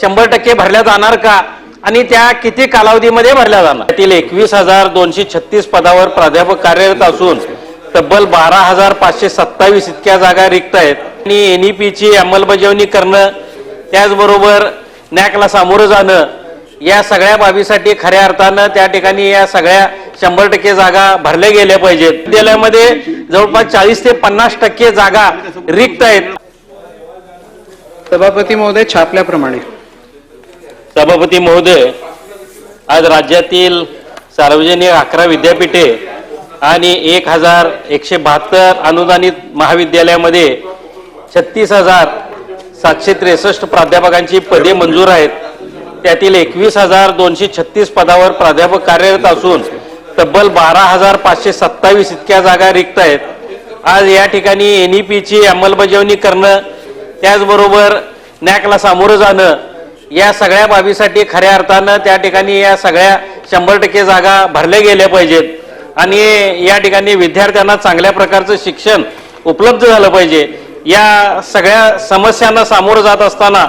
शंभर टक्के भरल्या जाणार का? आणि त्या किती कालावधीमध्ये भरल्या जाणार? त्यातील एकवीस हजार दोनशे छत्तीस पदावर प्राध्यापक कार्यरत असून तब्बल बारा हजार पाचशे सत्तावीस इतक्या जागा रिक्त आहेत. आणि एनईपीची अंमलबजावणी करणं त्याचबरोबर नॅकला सामोरं जाणं या सगळ्या बाबीसाठी खऱ्या अर्थानं त्या ठिकाणी या सगळ्या शंभर टक्के जागा भरल्या गेल्या पाहिजेत. विद्यालयामध्ये जवळपास चाळीस ते पन्नास टक्के जागा रिक्त आहेत. सभापती महोदय छापल्याप्रमाणे. सभापती महोदय आज राज्यातील सार्वजनिक अकरा विद्यापीठे आणि एक हजार एकशे बहात्तर अनुदानित महाविद्यालयामध्ये छत्तीस हजार सातशे त्रेसष्ट प्राध्यापकांची पदे मंजूर आहेत. त्यातील एकवीस हजार दोनशे छत्तीस पदावर प्राध्यापक कार्यरत असून तब्बल बारा हजार पाचशे सत्तावीस इतक्या जागा रिक्त आहेत. आज या ठिकाणी एन ई पीची अंमलबजावणी करणं त्याचबरोबर नॅकला सामोरं जाणं या सगळ्या बाबीसाठी खऱ्या अर्थानं त्या ठिकाणी या सगळ्या शंभर टक्के जागा भरल्या गेल्या पाहिजेत. आणि या ठिकाणी विद्यार्थ्यांना चांगल्या प्रकारचं शिक्षण उपलब्ध झालं पाहिजे. या सगळ्या समस्यांना सामोरं जात असताना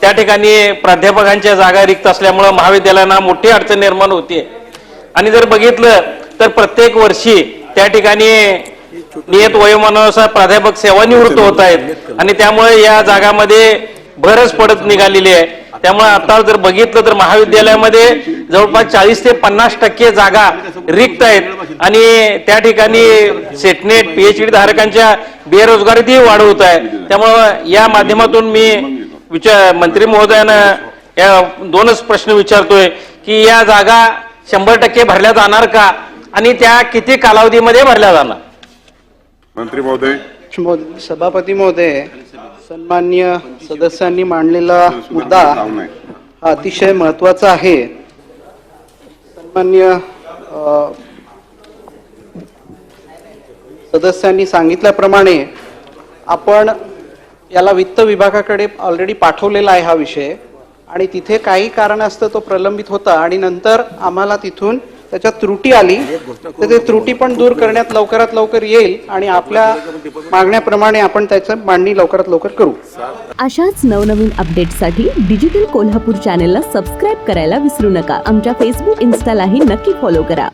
त्या ठिकाणी प्राध्यापकांच्या जागा रिक्त असल्यामुळं महाविद्यालयांना मोठी अडचण निर्माण होते आणि जर बघितलं तर प्रत्येक वर्षी त्या ठिकाणी नियत वयोमानानुसार प्राध्यापक सेवानिवृत्त होत आहेत. आणि त्यामुळे या जागामध्ये भरच पडत निघालेली आहे. त्यामुळे आता जर बघितलं तर महाविद्यालयामध्ये जवळपास चाळीस ते पन्नास टक्के जागा रिक्त आहेत. आणि त्या ठिकाणी सेटनेट पीएचडी धारकांच्या बेरोजगारीतही वाढ होत आहे. त्यामुळं या माध्यमातून मी विचार मंत्री महोदयांना या दोनच प्रश्न विचारतोय की या जागा शंभर टक्के भरल्या जाणार का? आणि त्या किती कालावधीमध्ये भरल्या जाणार? मंत्री महोदय. महो- सभापती महोदय सन्मान्य सदस्यांनी मांडलेला मुद्दा हा अतिशय महत्त्वाचा आहे. सन्मान्य सदस्यांनी सांगितल्याप्रमाणे आपण याला वित्त विभागाकडे ऑलरेडी पाठवलेला आहे हा विषय. आणि तिथे काही कारणास्तव तो प्रलंबित होता आणि नंतर आम्हाला तिथून त्याच्यात त्रुटी आली. तर ते त्रुटी पण दूर करण्यात लवकरात लवकर येईल आणि आपल्या मागण्याप्रमाणे आपण त्याचं मांडणी लवकरात लवकर करू. अशाच नवनवीन अपडेट्ससाठी डिजिटल कोल्हापूर चॅनेलला सबस्क्राईब करायला विसरू नका. आमच्या फेसबुक इन्स्टालाही नक्की फॉलो करा.